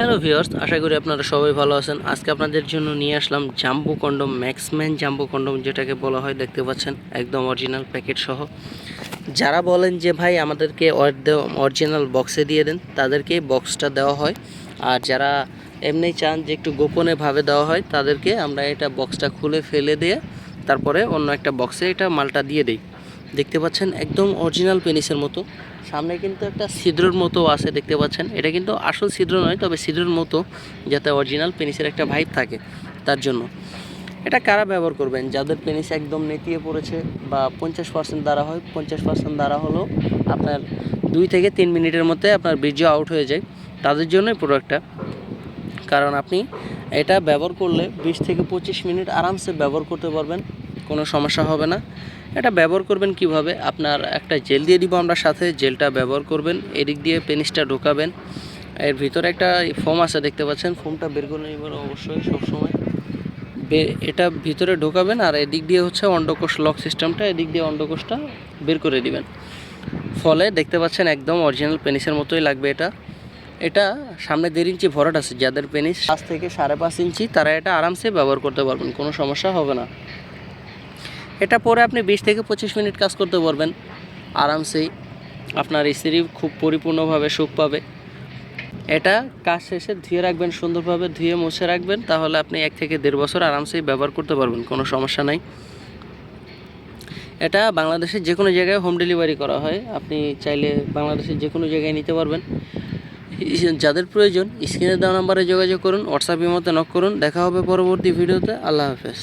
Hello viewers আশা করি আপনারা সবাই ভালো আছেন। আজকে আপনাদের জন্য নিয়ে আসলাম জাম্বু কন্ডম ম্যাক্সম্যান জাম্বু কন্ডম, যেটাকে বলা হয়, দেখতে পাচ্ছেন, একদম অরিজিনাল প্যাকেট সহ। যারা বলেন যে, ভাই, আমাদেরকে অরিজিনাল বক্সে দিয়ে দেন, তাদেরকে বক্সটা দেওয়া হয়। আর যারা এমনি চান যে, একটু গোপনেভাবে দেওয়া হয়, তাদেরকে আমরা এটা বক্সটা খুলে ফেলে দিয়ে, তারপরে অন্য একটা বক্সে এটা মালটা দিয়ে দিই। দেখতে পাচ্ছেন একদম অরিজিনাল পেনিসের মতো। সামনে কিন্তু একটা ছিদ্রর মতো আছে দেখতে পাচ্ছেন। এটা কিন্তু আসল ছিদ্র নয়, তবে ছিদ্রর মতো, যাতে অরিজিনাল পেনিসের একটা ভাইব থাকে তার জন্য। এটা কারা ব্যবহার করবেন? যাদের পেনিস একদম নেতিয়ে পড়েছে বা পঞ্চাশ পার্সেন্ট দ্বারা হয়, পঞ্চাশ পার্সেন্ট দ্বারা হলো আপনার দুই থেকে তিন মিনিটের মধ্যে আপনার বীর্য আউট হয়ে যায় তাদের জন্যই প্রোডাক্টটা কারণ আপনি এটা ব্যবহার করলে বিশ থেকে পঁচিশ মিনিট আরামসে ব্যবহার করতে পারবেন। কোনো সমস্যা হবে না। এটা ব্যবহার করবেন কীভাবে? আপনার একটা জেল দিয়ে দিব আমরা সাথে, জেলটা ব্যবহার করবেন, এদিক দিয়ে পেনিসটা ঢোকাবেন। এর ভিতরে একটা ফোম আছে দেখতে পাচ্ছেন, ফোমটা বের করে নেবেন অবশ্যই সবসময়। এটা ভিতরে ঢোকাবেন আর এদিক দিয়ে হচ্ছে অন্ডকোষ লক সিস্টেমটা, এদিক দিয়ে অন্ডকোষটা বের করে দিবেন। ফলে দেখতে পাচ্ছেন একদম অরিজিনাল পেনিসের মতোই লাগবে এটা। এটা সামনে দেড় ইঞ্চি ভরাট আছে, যাদের পেনিস পাঁচ থেকে সাড়ে পাঁচ ইঞ্চি, তারা এটা আরামসে ব্যবহার করতে পারবেন, কোনো সমস্যা হবে না। এটা পরে আপনি বিশ থেকে পঁচিশ মিনিট কাজ করতে পারবেন। আরামসেই আপনার স্ত্রী খুব পরিপূর্ণভাবে সুখ পাবে। এটা কাজ শেষে ধুয়ে রাখবেন, সুন্দরভাবে ধুয়ে মুছে রাখবেন, তাহলে আপনি এক থেকে দেড় বছর আরামসেই ব্যবহার করতে পারবেন, কোনো সমস্যা নাই। এটা বাংলাদেশের যে কোনো জায়গায় হোম ডেলিভারি করা হয়। আপনি চাইলে বাংলাদেশের যে কোনো জায়গায় নিতে পারবেন। যাদের প্রয়োজন স্ক্রিনে দেওয়া নাম্বারে যোগাযোগ করুন হোয়াটসঅ্যাপের মধ্যে নক করুন। দেখা হবে পরবর্তী ভিডিওতে। আল্লাহ হাফেজ।